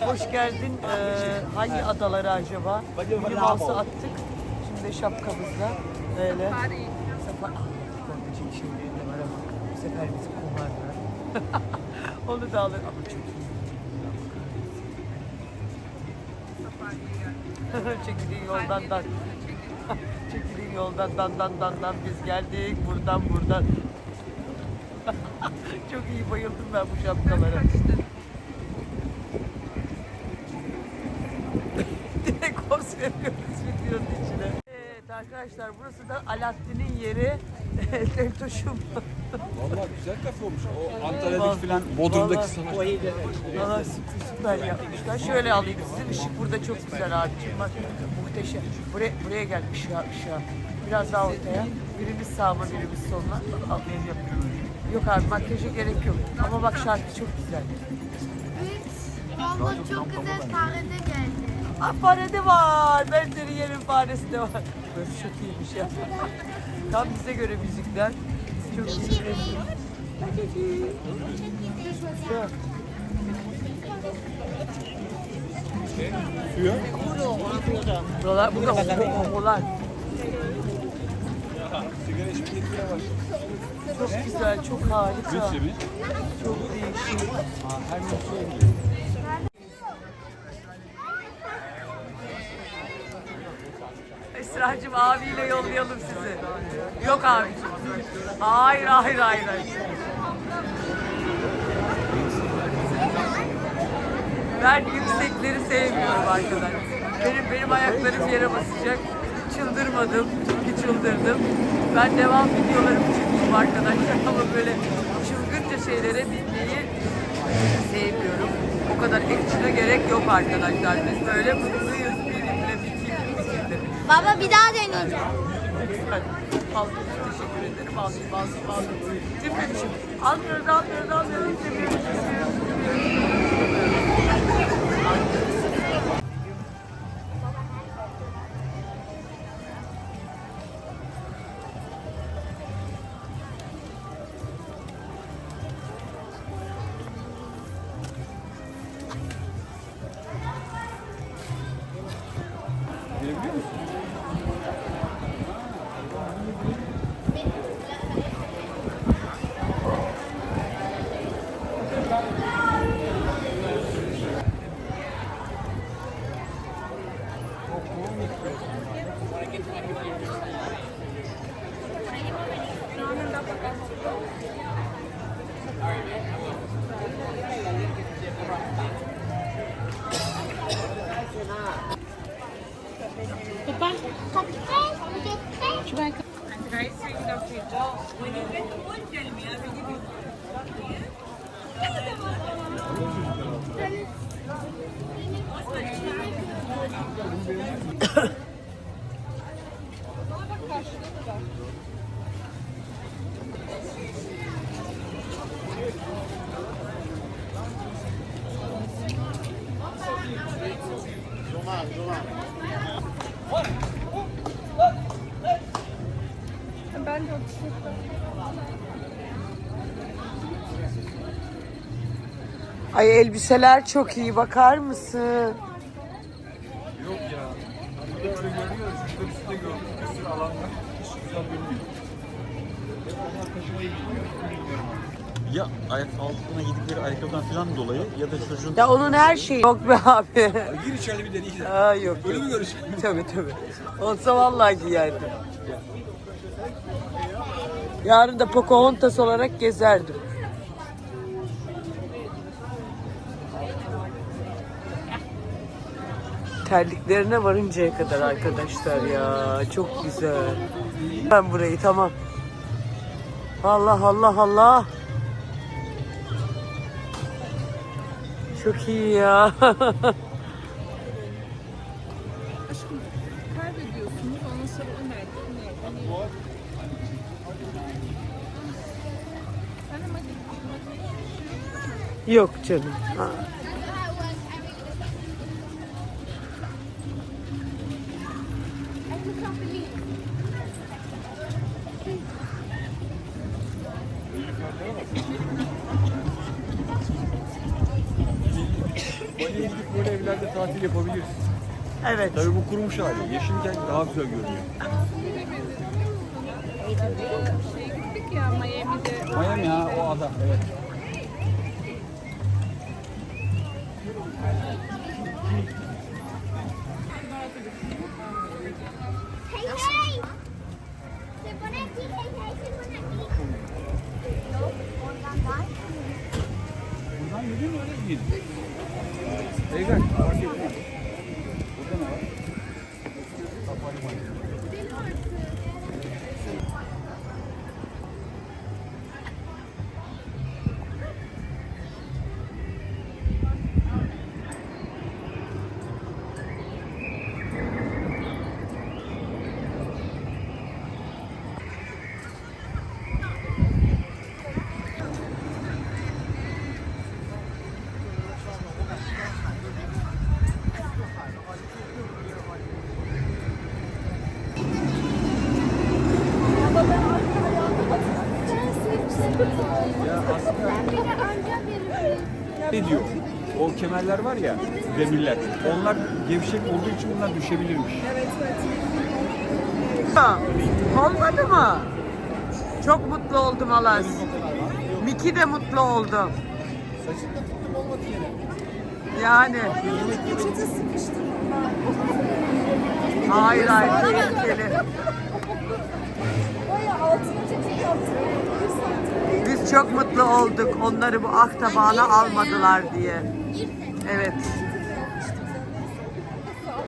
Hoş geldin. Ee, hangi adalara acaba? Bilim alsa attık. Şimdi de şapkamızla böyle. Safari. Safari. Korkacak var ama bu sefer bizi kovarlar. Onu da alır ama çok iyi. Çekildiğin yoldan dan. Çekildiğin yoldan dan dan dan dan biz geldik. Buradan buradan. çok iyi bayıldım ben bu şapkalara. Direkt videonun içine. Evet arkadaşlar burası da Alaaddin'in yeri. Leftoşum. Vallahi güzel kafe olmuş. O Antalya'daki filan Bodrum'daki vallahi- sanat. Valla süper, süper yapmışlar. Şöyle alayım sizin ışık burada çok güzel abicim bak muhteşem. Buraya, buraya gel ışığa ışığa. Biraz daha ortaya. Birimiz sağıma birimiz soluna. Alayım Yok abi makyaja gerek yok. Ama bak şarkı çok güzel. Valla çok güzel sahnede geldi. Aa fare de var. Ben senin yerin faresi de var. Burası çok iyiymiş ya. Tam bize göre müzikler. Çok iyi. Suya. Buralar, burada homolar. Sigara içmeyecek bile var. Çok güzel, çok harika. Çok değişik. Ha, her gün suya gidiyor. Esra'cığım abiyle yollayalım sizi. Yok abicim. Hayır, hayır, hayır. Ben yüksekleri sevmiyorum arkadaşlar. Benim benim ayaklarım yere basacak. Çıldırmadım, çünkü çıldırdım. Ben devam videolarımı çekeyim arkadaşlar ama böyle çılgınca şeylere binmeyi sevmiyorum. O kadar action'a gerek yok arkadaşlar. Biz böyle mutluyuz Baba bir daha deneyeceğim. Lütfen. Aldım. Teşekkür ederim. Aldım, aldım. Cimrimişim. Almıyoruz, almıyoruz, almıyoruz. Ay elbiseler çok iyi. Bakar mısın? Yok ya. Burada öyle görüyoruz. Şurada üstte gördük. Bir sürü alan. Hiç güzel görünmüyor. Hep onlar taşımayı bilmiyor. Ya ayak altına gidikleri ayakkabıdan falan dolayı ya da çocuğun... Ya onun her şeyi yok be abi. Gir içeride bir deneyim. Aa yok. Öyle mi görüşecek? Tabii tabii. Olsa vallahi giyerdim. Yarın da Pocahontas olarak gezerdim. Terliklerine varıncaya kadar arkadaşlar ya. Çok güzel. Ben burayı tamam. Allah Allah Allah. Çok iyi ya. Aşkım kaybediyorsunuz. Ondan sonra o nerede? Git. Yok canım. Ha. Bali'ye gidip böyle evlerde tatil yapabiliriz. Evet. Tabii bu kurumuş hali. Yeşilken daha güzel görünüyor. Şey gittik ya Miami'de. Miami ha o ada. Evet. Thank you. Ya aslında ne diyor? O kemerler var ya, demirler. Onlar gevşek olduğu için bunlar düşebilirmiş. Olmadı mı? Çok mutlu oldum Alas. Miki de mutlu oldu. Tuttum olmadı. Yani. Peçete sıkıştırdım Hayır hayır tehlikeli. Baya altına çekim yaptım. Bir santim. Biz çok mutlu olduk onları bu aktabana almadılar diye. Evet.